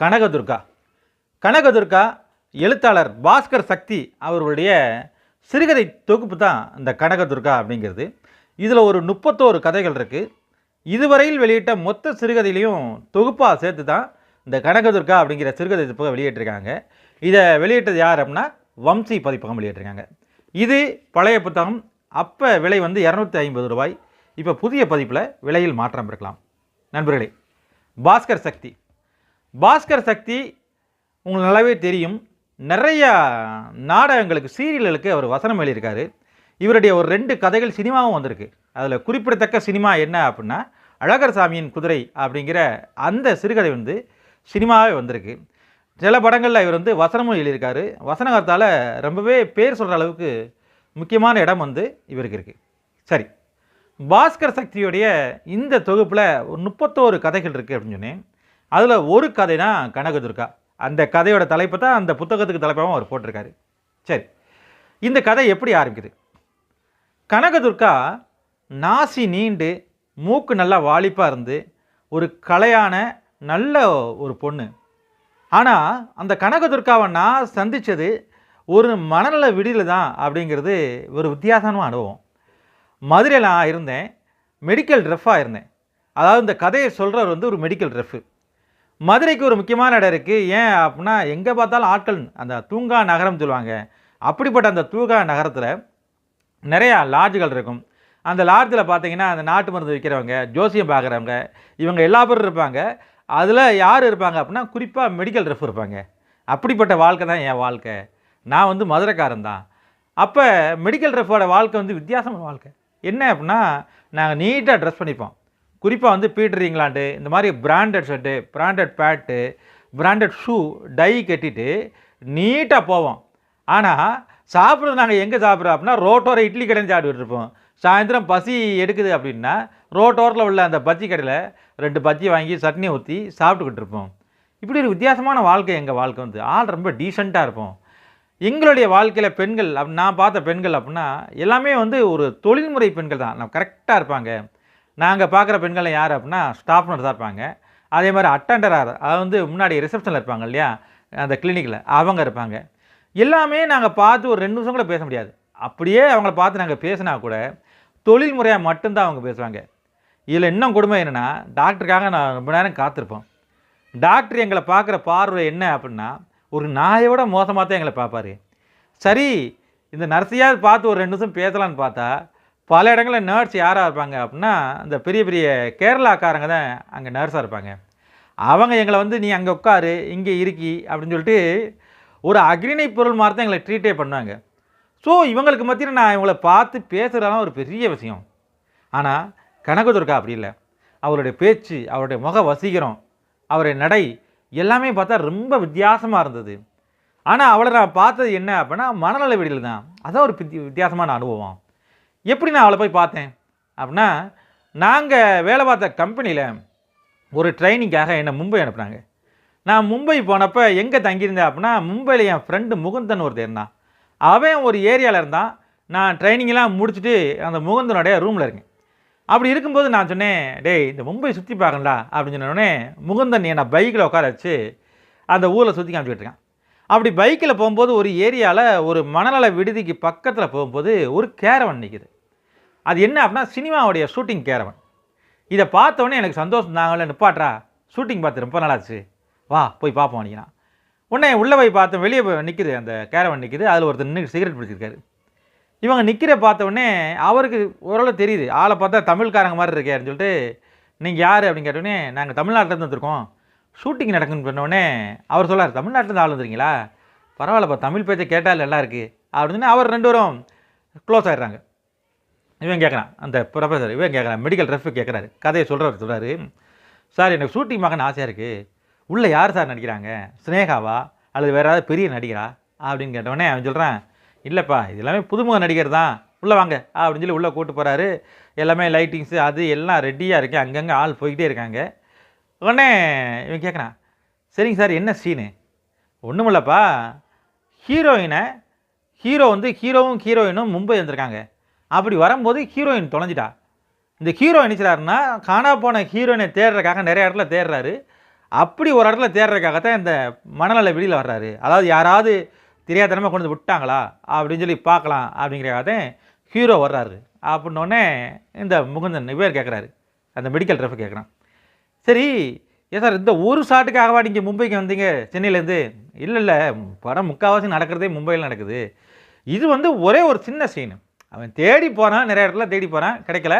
கனகதுர்கா. கனகதுர்கா எழுத்தாளர் பாஸ்கர் சக்தி அவர்களுடைய சிறுகதை தொகுப்பு தான் இந்த கனகதுர்கா அப்படிங்கிறது. இதில் ஒரு முப்பத்தோரு கதைகள் இருக்குது இதுவரையில் வெளியிட்ட மொத்த சிறுகதையிலையும் தொகுப்பாக சேர்த்து தான் இந்த கனகதுர்கா அப்படிங்கிற சிறுகதை தொகுப்பை வெளியிட்டிருக்காங்க. இதை வெளியிட்டது யார் அப்படின்னா வம்சி பதிப்பகம் வெளியிட்டிருக்காங்க. இது பழைய புத்தகம். அப்போ விலை வந்து இரநூத்தி ஐம்பது ரூபாய். இப்போ புதிய பதிப்பில் விலையில் மாற்றம் இருக்கலாம். நண்பர்களே பாஸ்கர் சக்தி. பாஸ்கர் சக்தி உங்களுக்கு நல்லாவே தெரியும். நிறைய நாடகங்களுக்கு சீரியல்களுக்கு அவர் வசனம் எழுதியிருக்காரு. இவருடைய ஒரு ரெண்டு கதைகள் சினிமாவும் வந்திருக்கு. அதில் குறிப்பிடத்தக்க சினிமா என்ன அப்படின்னா அழகர் சாமியின் குதிரை அப்படிங்கிற அந்த சிறுகதை வந்து சினிமாவே வந்திருக்கு. சில படங்களில் இவர் வந்து வசனமும் எழுதியிருக்காரு. வசனகத்தால் ரொம்பவே பேர் சொல்கிற அளவுக்கு முக்கியமான இடம் வந்து இவருக்கு இருக்குது சரி பாஸ்கர் சக்தியுடைய இந்த தொகுப்பில் ஒரு முப்பத்தோரு கதைகள் இருக்குது அப்படின்னு சொன்னேன். அதில் ஒரு கதை தான் கனகதுர்கா அந்த கதையோட தலைப்பு தான் அந்த புத்தகத்துக்கு தலைப்பாகவும் அவர் போட்டிருக்காரு. சரி. இந்த கதை எப்படி ஆரம்பிக்குது? கனகதுர்கா நாசி நீண்டு மூக்கு நல்லா வாலிப்பாக இருந்து ஒரு கலையான நல்ல ஒரு பொண்ணு. ஆனால் அந்த கனகதுர்காவை நான் சந்தித்தது ஒரு மனநல விடியில் தான் அப்படிங்கிறது ஒரு வித்தியாசமான அனுபவம். மதுரையில் நான் இருந்தேன். மெடிக்கல் ரெஃபாக இருந்தேன். அதாவது இந்த கதையை சொல்கிறவர் வந்து ஒரு மெடிக்கல் ரெஃபு மதுரைக்கு ஒரு முக்கியமான இடம் இருக்குது ஏன் அப்படின்னா எங்கே பார்த்தாலும் ஆட்கள் அந்த தூங்கா நகரம் சொல்லுவாங்க. அப்படிப்பட்ட அந்த தூங்கா நகரத்தில் நிறையா லாட்ஜுகள் இருக்கும். அந்த லாட்ஜில் பார்த்தீங்கன்னா அந்த நாட்டு மருந்து விற்கிறவங்க ஜோசியம் பார்க்குறவங்க இவங்க எல்லா பேரும் இருப்பாங்க. அதில் யார் இருப்பாங்க அப்படின்னா குறிப்பாக மெடிக்கல் ரெஃப் இருப்பாங்க. அப்படிப்பட்ட வாழ்க்கை தான் என் வாழ்க்கை. நான் வந்து மதுரைக்காரன் தான். அப்போ மெடிக்கல் ரெஃபோட வாழ்க்கை வந்து வித்தியாசமான வாழ்க்கை. என்ன அப்படின்னா நாங்கள் நீட்டாக ட்ரெஸ் பண்ணிப்போம். குறிப்பாக வந்து பீட்டர் இங்கிலாண்டு இந்த மாதிரி branded shirt branded pant branded shoe tie கட்டிட்டு நீட்டாக போவோம். ஆனால் சாப்பிட்றது நாங்கள் எங்கே சாப்பிட்றோம் அப்படின்னா ரோட்டோர இட்லி கடைன்னு சாப்பிட்டுட்டு இருப்போம். சாயந்தரம் பசி எடுக்குது அப்படின்னா ரோட்டோரில் உள்ள அந்த பஜ்ஜி கடையில் ரெண்டு பஜ்ஜி வாங்கி சட்னி ஊற்றி சாப்பிட்டுக்கிட்டு இருப்போம். இப்படி ஒரு வித்தியாசமான வாழ்க்கை எங்கள் வாழ்க்கை வந்து ஆள் ரொம்ப டீசெண்டாக இருப்போம். எங்களுடைய வாழ்க்கையில் பெண்கள் அப் நான் பார்த்த பெண்கள் அப்படின்னா எல்லாமே வந்து ஒரு தொழில்முறை பெண்கள் தான். நம்ம கரெக்டாக இருப்பாங்க. நாங்கள் பார்க்குற பெண்கள் யார் அப்படின்னா ஸ்டாஃப் தான் இருப்பாங்க. அதே மாதிரி அட்டண்டராக அது வந்து முன்னாடி ரிசப்ஷனில் இருப்பாங்க இல்லையா? அந்த கிளினிக்கில் அவங்க இருப்பாங்க. எல்லாமே நாங்கள் பார்த்து ஒரு ரெண்டு நிமிஷம் கூட பேச முடியாது. அப்படியே அவங்கள பார்த்து நாங்கள் பேசினா கூட தொழில் முறையாக மட்டும்தான் அவங்க பேசுவாங்க. இதில் இன்னும் கொடுமை என்னென்னா டாக்டருக்காக நான் ரொம்ப நேரம் காத்திருப்போம். டாக்டர் எங்களை பார்க்குற பார்வை என்ன அப்படின்னா ஒரு நாயோட மோசமாக தான் எங்களை பார்ப்பாரு. சரி இந்த நர்ஸையாவது பார்த்து ஒரு ரெண்டு நிமிஷம் பேசலான்னு பார்த்தா பல இடங்களில் நர்ஸ் யாராக இருப்பாங்க அப்படின்னா அந்த பெரிய பெரிய கேரளாக்காரங்க தான் அங்கே நர்ஸாக இருப்பாங்க. அவங்க எங்களை வந்து நீ அங்கே உட்காரு இங்கே இருக்கி அப்படின்னு சொல்லிட்டு ஒரு அக்ரிணை பொருள் மாதிரி தான் எங்களை ட்ரீட்டே பண்ணுவாங்க. ஸோ இவங்களுக்கு மத்தியில் நான் இவங்களை பார்த்து பேசுகிறதெல்லாம் ஒரு பெரிய விஷயம். ஆனால் கனகதுர்கா அப்படி இல்லை. அவருடைய பேச்சு அவருடைய முக வசீகரம் அவருடைய நடை எல்லாமே பார்த்தா ரொம்ப வித்தியாசமாக இருந்தது. ஆனால் அவளை நான் பார்த்தது என்ன அப்படின்னா மனநல விடியல் தான். அதான் ஒரு வித்தியாசமான அனுபவம். எப்படி நான் அவளை போய் பார்த்தேன்? அப்படின்னா நாங்கள் வேலை பார்த்த கம்பெனியில் ஒரு ட்ரைனிங்காக என்னை மும்பை அனுப்புனாங்க. நான் மும்பை போனப்போ எங்கே தங்கியிருந்தேன் அப்படின்னா மும்பையில் என் ஃப்ரெண்டு முகுந்தன் ஒருத்தர் இருந்தான். அவன் ஒரு ஏரியாவில் இருந்தான். நான் ட்ரைனிங்லாம் முடிச்சுட்டு அந்த முகுந்தனுடைய ரூமில் இருக்கேன். அப்படி இருக்கும்போது நான் சொன்னேன் டேய் இந்த மும்பை சுற்றி பார்க்கணும்டா அப்படின்னு சொன்னோடனே முகுந்தன் என்னை பைக்கில் உட்கார வச்சு அந்த ஊரில் சுற்றி காமிச்சிக்கிட்டு இருக்கான். அப்படி பைக்கில் போகும்போது ஒரு ஏரியாவில் ஒரு மணநல விடுதிக்கு பக்கத்தில் போகும்போது ஒரு கேரவன் நிற்குது அது என்ன அப்படின்னா சினிமாவுடைய ஷூட்டிங் கேரவன் இதை பார்த்தோன்னே எனக்கு சந்தோஷம். நாங்களே நிப்பாட்றா ஷூட்டிங் பார்த்து ரொம்ப நாளாச்சு. வா போய் பார்ப்போம் அன்றைக்கினா உடனே உள்ளே போய் பார்த்தோம் வெளியே போய் நிற்குது அந்த கேரவன் நிற்குது அதில் ஒருத்தர் நின்று சிகரெட் பிடிச்சிருக்காரு. இவங்க நிற்கிற பார்த்தோடனே அவருக்கு ஓரளவு தெரியுது. ஆளை பார்த்தா தமிழ்காரங்க மாதிரி இருக்கேன்னு சொல்லிட்டு நீங்கள் யார்? அப்படின்னு கேட்டோடனே நாங்கள் தமிழ்நாட்டிலேருந்து வந்திருக்கோம். ஷூட்டிங் நடக்குன்னு சொன்னோடனே அவர் சொல்லார் தமிழ்நாட்டிலேருந்து ஆள் வந்துருக்கீங்களா? பரவாயில்லப்பா தமிழ் பேச்சை கேட்டால் நல்லா இருக்குது அப்படின்னு அவர் ரெண்டு பேரும் க்ளோஸ் ஆகிடுறாங்க இவன் கேட்குறான் அந்த ப்ரொஃபஸர் இவன் கேட்குறான் மெடிக்கல் ரெஃப் கேட்குறாரு கதையை சொல்கிறவர் சொல்கிறாரு சார் எனக்கு ஷூட்டிங் மகன் ஆசையாக இருக்குது உள்ளே யார் சார் நடிக்கிறாங்க? ஸ்னேகாவா அல்லது வேறு ஏதாவது பெரிய நடிகரா? அப்படின்னு கேட்டவொடனே அவன் சொல்கிறான் இல்லைப்பா இது எல்லாமே புதுமுக நடிகர் தான். உள்ளே வாங்க. அப்படின்னு சொல்லி உள்ளே கூட்டு போகிறாரு எல்லாமே லைட்டிங்ஸு அது எல்லாம் ரெடியாக இருக்குது அங்கங்கே ஆள் போய்கிட்டே இருக்காங்க. உடனே இவன் கேட்குறான் சரிங்க சார் என்ன சீனு ஒன்றுமில்லப்பா ஹீரோயினை ஹீரோ வந்து ஹீரோவும் ஹீரோயினும் மும்பை வந்திருக்காங்க. அப்படி வரும்போது ஹீரோயின் தொலைஞ்சிட்டா. இந்த ஹீரோ என்ன காணா போன ஹீரோயினை தேடுறதுக்காக நிறைய இடத்துல தேடுறாரு. அப்படி ஒரு இடத்துல தேடுறதுக்காகத்தான் இந்த மனநல வெளியில் வர்றாரு. அதாவது யாராவது தெரியாதனமாக கொண்டு வந்து விட்டாங்களா? அப்படின்னு சொல்லி பார்க்கலாம் அப்படிங்கிறக்காகத்தான் ஹீரோ வர்றாரு. அப்படின்னோடனே இந்த முகுந்தன் இவர் கேட்குறாரு அந்த மெடிக்கல் ட்ரெஃப் கேட்குறான் சரி ஏன் சார் இந்த ஒரு ஷாட்டுக்காகவா நீங்கள் மும்பைக்கு வந்தீங்க? சென்னையிலேருந்து. இல்லை இல்லை படம் முக்கால்வாசி நடக்கிறதே மும்பையில் நடக்குது. இது வந்து ஒரே ஒரு சின்ன சீனு அவன் தேடி போகிறான் நிறைய இடத்துல தேடி போகிறான் கிடைக்கல.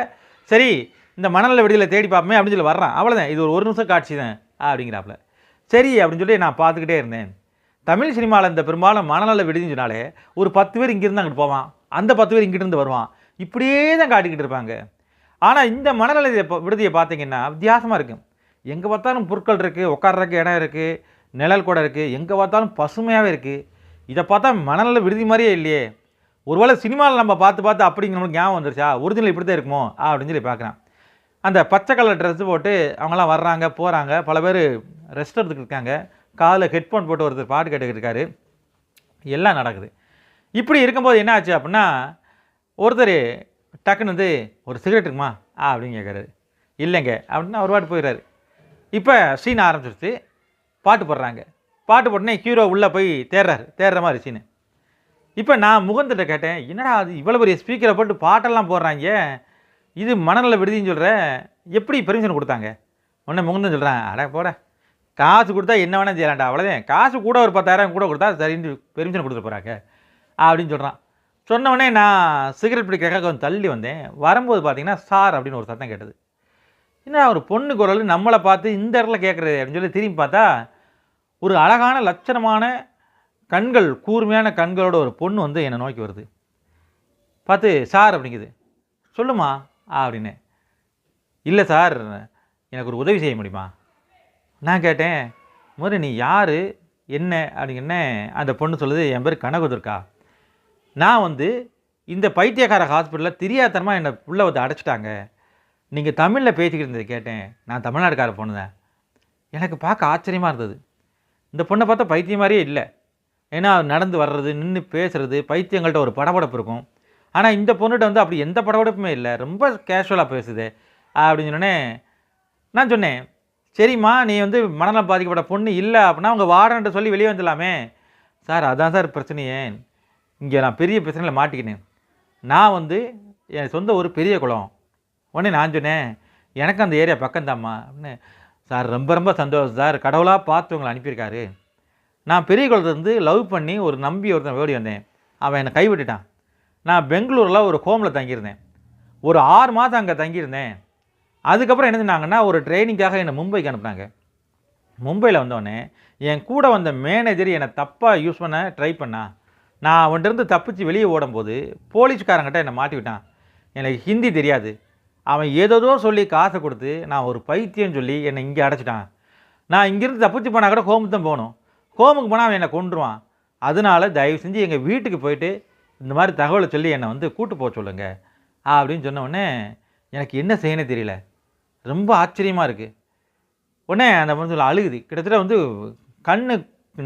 சரி இந்த மணலில் வெடியில் தேடி பார்ப்போமே அப்படின்னு சொல்லி வர்றான். அவ்வளோதான் இது ஒரு ஒரு நிமிஷம் காட்சி தான் அப்படிங்கிறாப்புல. சரி அப்படின்னு சொல்லி நான் பார்த்துக்கிட்டே இருந்தேன். தமிழ் சினிமாவில் இந்த பெரும்பாலும் மணலில் விடுதின்னு சொன்னாலே ஒரு பத்து பேர் இங்கேருந்து அங்கிட்டு போவான். அந்த பத்து பேர் இங்கிட்டு இருந்து வருவான். இப்படியே தான் காட்டிக்கிட்டு இருப்பாங்க. ஆனால் இந்த மனநல விடுதியை பார்த்தீங்கன்னா வித்தியாசமாக இருக்கும் எங்கே பார்த்தாலும் பொருட்கள் இருக்குது உட்கார்றதுக்கு இடம் இருக்குது நிழல் கூட இருக்குது எங்கே பார்த்தாலும் பசுமையாகவே இருக்குது இதை பார்த்தா மனநல விடுதி மாதிரியே இல்லையே. ஒருவேளை சினிமாவில் நம்ம பார்த்து பார்த்து அப்படிங்கிற நம்மளுக்கு ஞாபகம் வந்துருச்சா? ஒரிஜினல் இப்படி தான் இருக்குமோ அப்படின்னு சொல்லி பார்க்குறான் அந்த பச்சை கலர் ட்ரெஸ்ஸு போட்டு அவங்களாம் வர்றாங்க போகிறாங்க பல பேர் ரெஸ்ட் எடுத்துக்கிட்டு இருக்காங்க. காதில் ஹெட்ஃபோன் போட்டு ஒருத்தர் பாட்டு கேட்டுக்கிட்டு இருக்காரு. எல்லாம் நடக்குது. இப்படி இருக்கும்போது என்ன ஆச்சு அப்படின்னா ஒருத்தர் டக்குன்னு வந்து ஒரு சிகரெட் இருக்குமா? ஆ அப்படின்னு கேட்குறாரு இல்லைங்க அப்படின்னு அவர் பாட்டு போயிடுறாரு. இப்போ சீன் ஆரம்பிச்சிருச்சு. பாட்டு போடுறாங்க. பாட்டு போட்டோன்னே ஹீரோ உள்ளே போய் தேடுறாரு தேடுற மாதிரி சீனு இப்போ நான் முகந்திட்ட கேட்டேன் என்னடா அது இவ்வளோ பெரிய ஸ்பீக்கரை போட்டு பாட்டெல்லாம் போடுறாங்க? இது மனநல விடுதின்னு சொல்கிற எப்படி பெர்மிஷன் கொடுத்தாங்க? உடனே முகந்தன் சொல்கிறேன் அட போட காசு கொடுத்தா என்ன வேணால் செய்யலாம்டா அவ்வளோதான் காசு கூட ஒரு பத்தாயிரம் கூட கொடுத்தா சரின்னு பெர்மிஷன் கொடுத்துட்டு போகிறாங்க அப்படின்னு சொல்கிறான் சொன்னவொடனே நான் சிகரெட் பிடிக்கிறக்காக கொஞ்சம் தள்ளி வந்தேன். வரும்போது பார்த்தீங்கன்னா சார் அப்படின்னு ஒரு சத்தம் கேட்டது. என்ன ஒரு பொண்ணு குரல் நம்மளை பார்த்து இந்த இடத்துல கேட்குறது அப்படின்னு சொல்லி திரும்பி பார்த்தா ஒரு அழகான லட்சணமான கண்கள் கூர்மையான கண்களோட ஒரு பொண்ணு வந்து என்னை நோக்கி வருது. பார்த்து சார் அப்படிங்குது. சொல்லுமா அப்படின்னு. இல்லை சார் எனக்கு ஒரு உதவி செய்ய முடியுமா? நான் கேட்டேன். முதல்ல நீ யார்? என்ன? அப்படிங்கன்ன அந்த பொண்ணு சொல்லுது என் பேர் கனகுதுர்கா. நான் வந்து இந்த பைத்தியக்கார ஹாஸ்பிட்டலில் தெரியாதனமாக என்னை உள்ளே வந்து அடைச்சிட்டாங்க. நீங்கள் தமிழில் பேசிக்கிட்டு இருந்தது கேட்டேன். நான் தமிழ்நாடுக்கார பொண்ணு தான். எனக்கு பார்க்க ஆச்சரியமாக இருந்தது. இந்த பொண்ணை பார்த்தா பைத்தியம் மாதிரியே இல்லை. ஏன்னா நடந்து வர்றது நின்று பேசுகிறது பைத்தியங்கள்ட்ட ஒரு படபடப்பு இருக்கும். ஆனால் இந்த பொண்ணுகிட்ட வந்து அப்படி எந்த படபடப்புமே இல்லை. ரொம்ப கேஷுவலாக பேசுது. அப்படின்னு சொன்னோடனே நான் சொன்னேன் சரிம்மா நீ வந்து மனநலம் பாதிக்கப்பட்ட பொண்ணு இல்லை அப்படின்னா உங்கள் வாடன்ட்டு சொல்லி வெளியே வந்துடலாமே. சார் அதான் சார் பிரச்சனையே. இங்கே நான் பெரிய பிரச்சனையில் மாட்டிக்கினேன் நான் வந்து என் சொந்த ஒரு பெரிய குளம். உடனே நான் சொன்னேன் எனக்கு அந்த ஏரியா பக்கம்தாம்மா. அப்படின்னு. சார் ரொம்ப ரொம்ப சந்தோஷம் சார். கடவுளாக பார்த்து உங்களை அனுப்பியிருக்காரு. நான் பெரிய குளத்துலேருந்து லவ் பண்ணி ஒரு நம்பி ஒருத்தன் ஓடி வந்தேன். அவன் என்னை கைவிட்டுட்டான். நான் பெங்களூரில் ஒரு ஹோமில் தங்கியிருந்தேன். ஒரு ஆறு மாதம் அங்கே தங்கியிருந்தேன். அதுக்கப்புறம் என்ன சொன்னாங்கன்னா ஒரு ட்ரைனிங்காக என்னை மும்பைக்கு அனுப்புனாங்க. மும்பையில் வந்தோடனே என் கூட வந்த மேனேஜர் என்னை தப்பாக யூஸ் பண்ண ட்ரை பண்ணா. நான் அவன்கிட்டருந்து தப்பிச்சு வெளியே ஓடும்போது போலீஸ்காரங்கிட்ட என்னை மாட்டி விட்டான். எனக்கு ஹிந்தி தெரியாது. அவன் ஏதோதோ சொல்லி காசை கொடுத்து நான் ஒரு பைத்தியம் சொல்லி என்னை இங்கே அடைச்சிட்டான். நான் இங்கேருந்து தப்பிச்சு போனால் கூட ஹோமுக்கு தான் போகணும். ஹோமுக்கு போனால் அவன் என்னை கொண்டுருவான் அதனால தயவு செஞ்சு எங்கள் வீட்டுக்கு போயிட்டு இந்த மாதிரி தகவலை சொல்லி என்னை வந்து கூட்டு போக சொல்லுங்க. அப்படின்னு சொன்ன எனக்கு என்ன செய்யணும் தெரியல. ரொம்ப ஆச்சரியமாக இருக்குது உடனே அந்த பொண்ணு சொல்ல அழுகுது. கிட்டத்தட்ட வந்து கண்ணு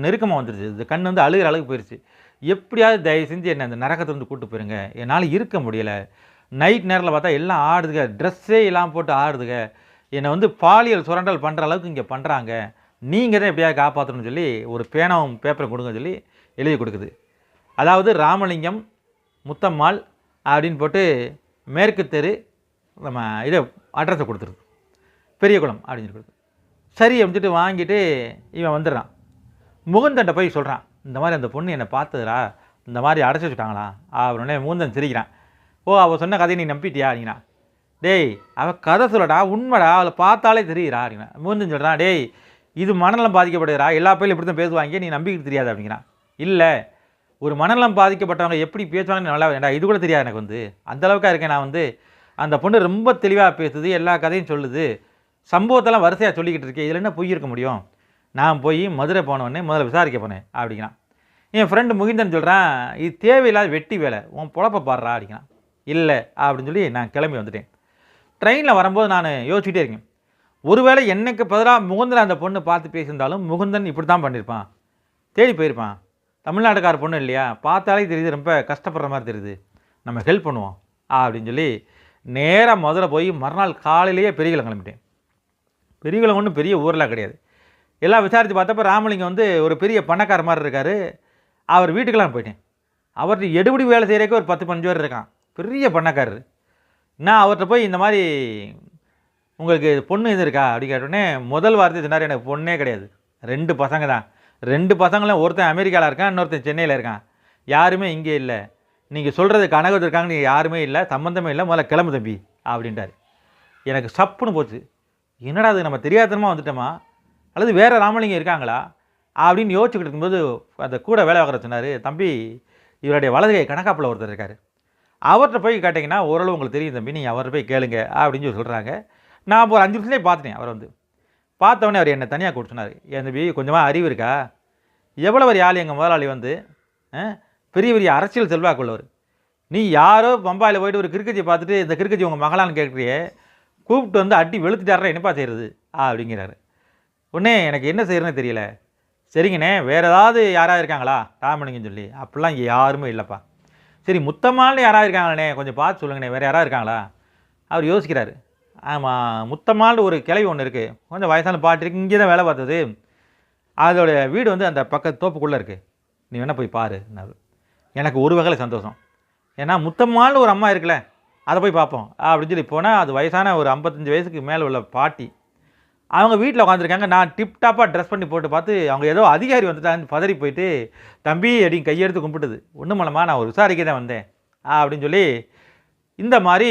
நெருக்கமாக வந்துடுச்சு இந்த கண் வந்து அழுகிற அளவுக்கு போயிடுச்சு எப்படியாவது தயவு செஞ்சு என்னை அந்த நரகத்தை வந்து கூட்டு போயிருங்க. என்னால் இருக்க முடியலை. நைட் நேரத்தில் பார்த்தா எல்லாம் ஆடுதுங்க ட்ரெஸ்ஸே இல்லாமல் போட்டு ஆடுதுங்க என்னை வந்து பாலியல் சுரண்டல் பண்ணுற அளவுக்கு இங்கே பண்ணுறாங்க நீங்கள் தான் எப்படியாவது காப்பாற்றணும்னு சொல்லி ஒரு பேனாவும் பேப்பரை கொடுங்க சொல்லி எழுதி கொடுக்குது. அதாவது ராமலிங்கம் முத்தம்மாள் அப்படின்னு போட்டு மேற்கு தெரு நம்ம இதை அட்ரஸை கொடுத்துருது. பெரியகுளம் அப்படின்னு சொல்லி கொடுத்து சரி அப்படின்னு சொல்லிட்டு வாங்கிட்டு இவன் வந்துடுறான். முகுந்தன்ட்ட போய் சொல்கிறான் இந்த மாதிரி அந்த பொண்ணு என்னை பார்த்ததுடா. இந்த மாதிரி அடைச்சி வச்சுட்டாங்களா அப்படின்னே முகுந்தன் சிரிக்கிறான். ஓ அவள் சொன்ன கதையை நீ நம்பிட்டியா அப்படின்னா டேய் அவள் கதை சொல்லடா உண்மைடா அவளை பார்த்தாலே தெரியுறா அப்படின்னா மூஞ்சு சொல்கிறான் டேய் இது மனநலம் பாதிக்கப்படுகிறா எல்லா பேரும் இப்படி தான் பேசுவாங்க நீ நம்பிக்கிட்டு தெரியாது அப்படிங்கிறான் இல்லை ஒரு மனநலம் பாதிக்கப்பட்டவங்க எப்படி பேசுவாங்கன்னு நல்லா ஏன்டா இது கூட தெரியாது எனக்கு வந்து. அந்த அளவுக்கா இருக்கேன் நான் வந்து. அந்த பொண்ணு ரொம்ப தெளிவாக பேசுது எல்லா கதையும் சொல்லுது. சம்பவத்தெல்லாம் வரிசையாக சொல்லிக்கிட்டு இருக்கேன் இதில் என்ன பொய் இருக்க முடியும்? நான் போய் மதுரை போனவொடனே முதல்ல விசாரிக்க போனேன் அப்படிங்கிறான் என் ஃப்ரெண்டு முகிந்தன் சொல்கிறான் இது தேவையில்லாத வெட்டி வேலை உன் பொழப்ப பாடுறா அப்படிங்கிறான் இல்லை அப்படின்னு சொல்லி நான் கிளம்பி வந்துட்டேன். ட்ரெயினில் வரும்போது நான் யோசிச்சுட்டே இருக்கேன். ஒருவேளை என்னைக்கு பதிலாக முகுந்தன் அந்த பொண்ணு பார்த்து பேசியிருந்தாலும் முகுந்தன் இப்படி தான் பண்ணியிருப்பான். தேடி போயிருப்பான். தமிழ்நாட்டுக்கார பொண்ணு இல்லையா? பார்த்தாலே தெரியுது ரொம்ப கஷ்டப்படுற மாதிரி தெரியுது. நம்ம ஹெல்ப் பண்ணுவோம் அப்படின்னு சொல்லி நேராக முதல்ல போய் மறுநாள் காலையிலேயே பெரியகுளம் கிளம்பிட்டேன். பெரியகுளம் ஒன்றும் பெரிய ஊரெலாம் கிடையாது. எல்லாம் விசாரித்து பார்த்தப்ப ராமலிங்கம் வந்து ஒரு பெரிய பணக்கார மாதிரி இருக்கார். அவர் வீட்டுக்கெல்லாம் போயிட்டேன். அவர்கிட்ட எடுபடி வேலை செய்கிறக்கே ஒரு பத்து பஞ்சு பேர் இருக்கான். பெரிய பணக்காரர் நான் அவர்கிட்ட போய் இந்த மாதிரி உங்களுக்கு பொண்ணு இது இருக்கா? அப்படி கேட்டோடனே முதல் வார்த்தை சொன்னார் எனக்கு பொண்ணே கிடையாது. ரெண்டு பசங்க தான். ரெண்டு பசங்களும் ஒருத்தன் அமெரிக்காவில் இருக்கான் இன்னொருத்தன் சென்னையில் இருக்கான். யாருமே இங்கே இல்லை. நீங்கள் சொல்கிறது கனகத்தில் இருக்காங்க நீங்கள் யாருமே இல்லை சம்மந்தமே இல்லை முதல்ல கிளம்பு தம்பி. அப்படின்ட்டார். எனக்கு சப்புன்னு போச்சு. என்னடா அது நம்ம தெரியாதனமாக வந்துட்டோமா? அல்லது வேறு ராமலிங்கம் இருக்காங்களா? அப்படின்னு யோசிச்சுக்கிட்டு இருக்கும்போது அந்த கூட வேலை பார்க்குற சொன்னார் தம்பி இவருடைய வலது கை கணக்காப்பில் ஒருத்தர் இருக்கார். அவர்கிட்ட போய் கேட்டிங்கன்னா ஓரளவு உங்களுக்கு தெரியும் தம்பி நீங்கள் அவர்கிட்ட போய் கேளுங்க அப்படின்னு சொல்லி சொல்கிறாங்க நான் ஒரு அஞ்சு நிமிஷத்துலேயே பார்த்துட்டேன் அவர் வந்து. பார்த்தவொடனே அவர் என்னை தனியாக கூப்பிட்டு சொன்னார். என் தம்பி கொஞ்சமாக அறிவு இருக்கா? எவ்வளோ ஒரு ஆள் எங்கள் முதலாளி வந்து ஆ, பெரிய பெரிய அரசியல் செல்வாக்குள்ளவர். நீ யாரோ பம்பாயில் போயிட்டு ஒரு கிரிக்கெட்டை பார்த்துட்டு இந்த கிரிக்கெட்ஜி உங்கள் மகளான்னு கேட்குறியே கூப்பிட்டு வந்து அட்டி வெளுத்துட்டாரா என்னப்பா செய்கிறது அப்படிங்கிறாரு. உடனே எனக்கு என்ன செய்யறதுன்னு தெரியல. சரிங்கண்ணே வேறு ஏதாவது யாராவது இருக்காங்களா? ராமலிங்கன்னு சொல்லி. அப்படிலாம் இங்கே யாருமே இல்லைப்பா. சரி முத்தம்மாள்னு யாராவது இருக்காங்களே கொஞ்சம் பார்த்து சொல்லுங்கண்ணே வேறு யாராவது இருக்காங்களா? அவர் யோசிக்கிறார். ஆமாம் முத்தம்மாள்னு ஒரு கிளவி ஒன்று இருக்குது கொஞ்சம் வயசான பாட்டு இருக்கு இங்கே தான் வேலை பார்த்தது. அதோடைய வீடு வந்து அந்த பக்கத்து தோப்புக்குள்ளே இருக்குது நீ வேணால் போய் பாரு எனக்கு ஒரு வகையில் சந்தோஷம். ஏன்னா முத்தம்மாள்னு ஒரு அம்மா இருக்குல்ல அதை போய் பார்ப்போம். அப்படின்னு சொல்லி போனால் அது வயசான ஒரு ஐம்பத்தஞ்சு வயசுக்கு மேலே உள்ள பாட்டி. அவங்க வீட்டில் உட்காந்துருக்காங்க நான் டிப்டாப்பாக ட்ரெஸ் பண்ணி போட்டு பார்த்து அவங்க ஏதோ அதிகாரி வந்துட்டாங்கன்னு பதறி போயிட்டு தம்பி அப்படின்னு கையெடுத்து கும்பிட்டுது. ஒன்றும் மூலமாக நான் ஒரு விசாரிக்க தான் வந்தேன். அப்படின்னு சொல்லி இந்த மாதிரி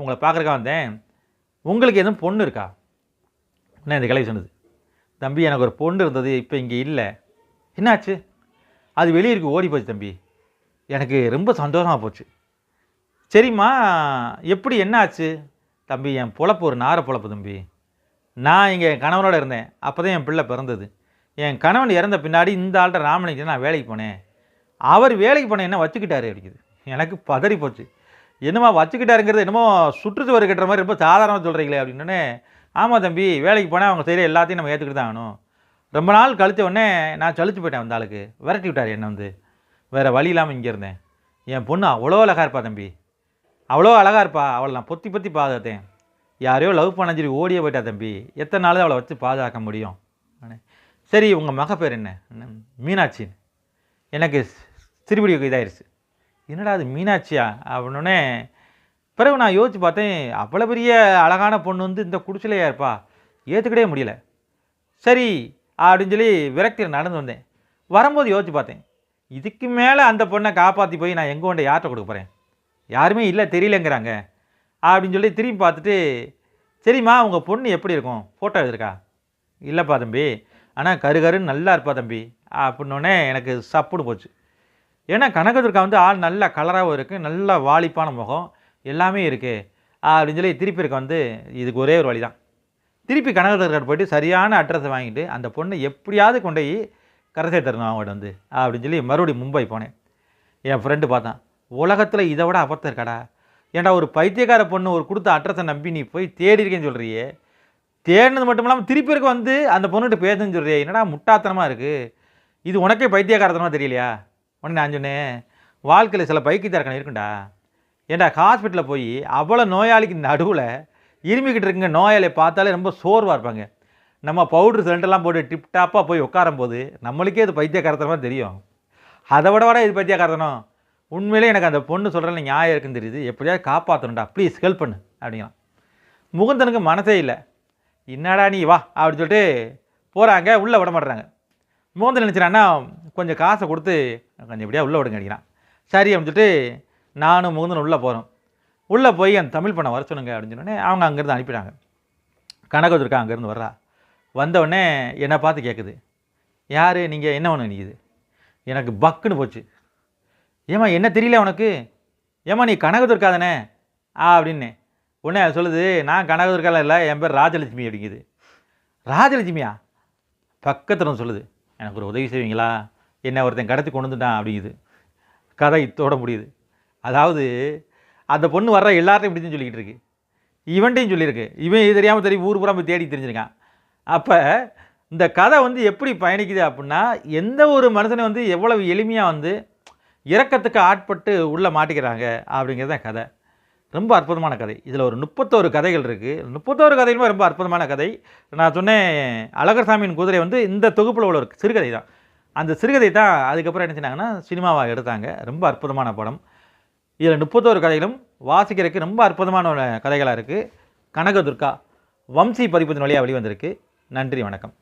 உங்களை பார்க்குறக்கா வந்தேன். உங்களுக்கு எதுவும் பொண்ணு இருக்கா? என்ன இந்த கிளவி சொன்னது. தம்பி எனக்கு ஒரு பொண்ணு இருந்தது இப்போ இங்கே இல்லை. என்னாச்சு? அது வெளியிருக்கு ஓடி போச்சு தம்பி. எனக்கு ரொம்ப சந்தோஷமாக போச்சு. சரிம்மா எப்படி என்னாச்சு? தம்பி என் பொழப்பு ஒரு நார பொழப்பு தம்பி. நான் இங்கே என் கணவனோட இருந்தேன். அப்போ தான் என் பிள்ளை பிறந்தது. என் கணவன் இறந்த பின்னாடி இந்த ஆள்கிட்ட ராமலிங்க நான் வேலைக்கு போனேன். அவர் வேலைக்கு போன என்ன வச்சுக்கிட்டாரு அப்படிக்குது எனக்கு பதறி போச்சு. என்னமா வச்சுக்கிட்டாருங்கிறது என்னமோ சுற்றுச்சுவர் கட்டுற மாதிரி ரொம்ப சாதாரணமாக சொல்கிறீங்களே அப்படின்னே ஆமாம் தம்பி வேலைக்கு போனால் அவங்க செய்கிற எல்லாத்தையும் நம்ம ஏற்றுக்கிட்டு தான் ஆகணும். ரொம்ப நாள் கழித்த உடனே நான் சளிச்சு போயிட்டேன் அந்த ஆளுக்கு. விரட்டி விட்டார் என்னை வந்து. வேறு வழி இல்லாமல் இங்கே இருந்தேன். என் பொண்ணு அவ்வளோ அழகாக இருப்பா தம்பி. அவ்வளோ அழகாக இருப்பா. அவளை நான் பொத்தி பொத்தி பார்த்தேன் யாரையோ லவ் பண்ண சொல்லி ஓடியே போயிட்டா தம்பி. எத்தனை நாள் அவளை வச்சு பாதுகாக்க முடியும்? சரி உங்கள் மக பேர் என்ன? மீனாட்சி. எனக்கு சிறுபடி இதாயிருச்சு. என்னடா அது மீனாட்சியா? அப்படின்னே பிறகு நான் யோசிச்சு பார்த்தேன் அவ்வளோ பெரிய அழகான பொண்ணு வந்து இந்த குடிச்சிலையா இருப்பா? ஏற்றுக்கிடவே முடியல. சரி அப்படின்னு சொல்லி விரக்தியில் நடந்து வந்தேன். வரும்போது யோசிச்சு பார்த்தேன் இதுக்கு மேலே அந்த பொண்ணை காப்பாற்றி போய் நான் எங்கே கொண்டு யார்கிட்ட கொடுக்க போகிறேன் யாருமே இல்லை தெரியலங்கிறாங்க. அப்படின்னு சொல்லி திரும்பி பார்த்துட்டு சரிம்மா உங்கள் பொண்ணு எப்படி இருக்கும்? ஃபோட்டோ எடுத்துருக்கா? இல்லைப்பா தம்பி. ஆனால் கரு கருன்னு நல்லா இருப்பா தம்பி. அப்படின்னோடனே எனக்கு சப்புன்னு போச்சு. ஏன்னா கனகதுர்கா வந்து ஆள் நல்ல கலராகவும் இருக்குது நல்ல வாலிப்பான முகம் எல்லாமே இருக்குது அப்படின்னு சொல்லி திருப்பி இருக்க வந்து இதுக்கு ஒரே ஒரு வழி தான் திருப்பி கனகதுர்காட் போயிட்டு சரியான அட்ரஸை வாங்கிட்டு அந்த பொண்ணை எப்படியாவது கொண்டு போய் கரை தரணும் அவங்கள்ட்ட வந்து அப்படின்னு சொல்லி மறுபடியும் மும்பை போனேன். என் ஃப்ரெண்டு பார்த்தான். உலகத்தில் இதை விட அபத்தம் இருக்காடா? ஏன்டா ஒரு பைத்தியக்கார பொண்ணு ஒரு கொடுத்த அட்ரஸை நம்பி நீ போய் தேடி இருக்கேன்னு சொல்கிறியே தேடினது மட்டும் இல்லாமல் திருப்பி இருக்க வந்து அந்த பொண்ணுகிட்ட பேசுன்னு சொல்கிறியே என்னடா முட்டாத்தனமாக இருக்குது இது உனக்கே பைத்தியக்காரத்தனமாக தெரியலையா? உடனே நான் சொன்னேன் வாழ்க்கையில் சில பைத்தியக்காரக்கணம் இருக்குண்டா. ஏன்டா ஹாஸ்பிட்டலில் போய் அவ்வளோ நோயாளிக்கு நடுவில் இருமிக்கிட்டு இருக்குங்க நோயாளியை பார்த்தாலே ரொம்ப சோர்வாக இருப்பாங்க. நம்ம பவுட்ரு சிலிண்டர்லாம் போட்டு டிப்டாப்பாக போய் உட்காரும் போது நம்மளுக்கே இது பைத்தியக்காரத்தனமாக தெரியும். அதை விட விட இது பைத்தியக்காரத்தனம்? உண்மையிலே எனக்கு அந்த பொண்ணு சொல்கிறல நியாயம் இருக்குன்னு தெரியுது. எப்படியாவது காப்பாற்றணும்டா ப்ளீஸ் ஹெல்ப் பண்ணு அப்படிங்கிறான். முகுந்தனுக்கு மனசே இல்லை. என்னடா நீ வா அப்படின்னு சொல்லிட்டு போகிறாங்க உள்ளே விட மாட்டுறாங்க. முகுந்தன் நினச்சிடான்னா கொஞ்சம் காசை கொடுத்து கொஞ்சம் எப்படியா உள்ளே விடுங்க அடிக்கிறான் சரி அப்படின்னு சொல்லிட்டு நானும் முகுந்தன் உள்ளே போகிறோம் உள்ளே போய் அந்த தமிழ் பண்ண வர சொல்லுங்க அப்படின்னு சொன்னோடனே அவங்க அங்கேருந்து அனுப்பிட்டாங்க இருக்கா அங்கேருந்து வர்றா. வந்தவுடனே என்னை பார்த்து கேட்குது யார்? நீங்கள் என்ன ஒன்று நிற்குது எனக்கு பக்குன்னு போச்சு. ஏம்மா என்ன தெரியல உனக்கு? ஏம்மா நீ கனகதுர்கா தானே ஆ அப்படின்னு. உடனே சொல்லுது நான் கனகதுர்காலாம் இல்லை என் பேர் ராஜலட்சுமி அப்படிங்குது. ராஜலட்சுமியா? பக்கத்தில் சொல்லுது. எனக்கு ஒரு உதவி செய்வீங்களா? என்ன ஒருத்தன் கடத்தி கொண்டு வந்துட்டான் அப்படிங்குது. கதை இத்தோட முடியுது. அதாவது அந்த பொண்ணு வர்ற எல்லார்ட்டையும் இப்படி தான் சொல்லிக்கிட்டு இருக்கு. இவன்ட்டையும் சொல்லியிருக்கு. இவன் இது தெரியாமல் தெரியும் ஊர் பூரா போய் தேடி தெரிஞ்சிருக்கான். அப்போ இந்த கதை வந்து எப்படி பயணிக்குது அப்படின்னா எந்த ஒரு மனுஷனை வந்து எவ்வளவு எளிமையாக வந்து இறக்கத்துக்கு ஆட்பட்டு உள்ளே மாட்டிக்கிறாங்க அப்படிங்கிறது தான் கதை. ரொம்ப அற்புதமான கதை. இதில் ஒரு முப்பத்தோரு கதைகள் இருக்குது முப்பத்தோரு கதைகளுமே ரொம்ப அற்புதமான கதை. நான் சொன்னேன் அழகர்சாமியின் குதிரை வந்து இந்த தொகுப்பில் உள்ள ஒரு சிறுகதை தான். அந்த சிறுகதை தான் அதுக்கப்புறம் என்ன செஞ்சாங்கன்னா சினிமாவாக எடுத்தாங்க. ரொம்ப அற்புதமான படம். இதில் முப்பத்தோரு கதைகளும் வாசிக்கிறதுக்கு ரொம்ப அற்புதமான கதைகளாக இருக்குது கனகதுர்கா வம்சி பதிப்பத்தின் வழியாக வெளிவந்திருக்கு. நன்றி வணக்கம்.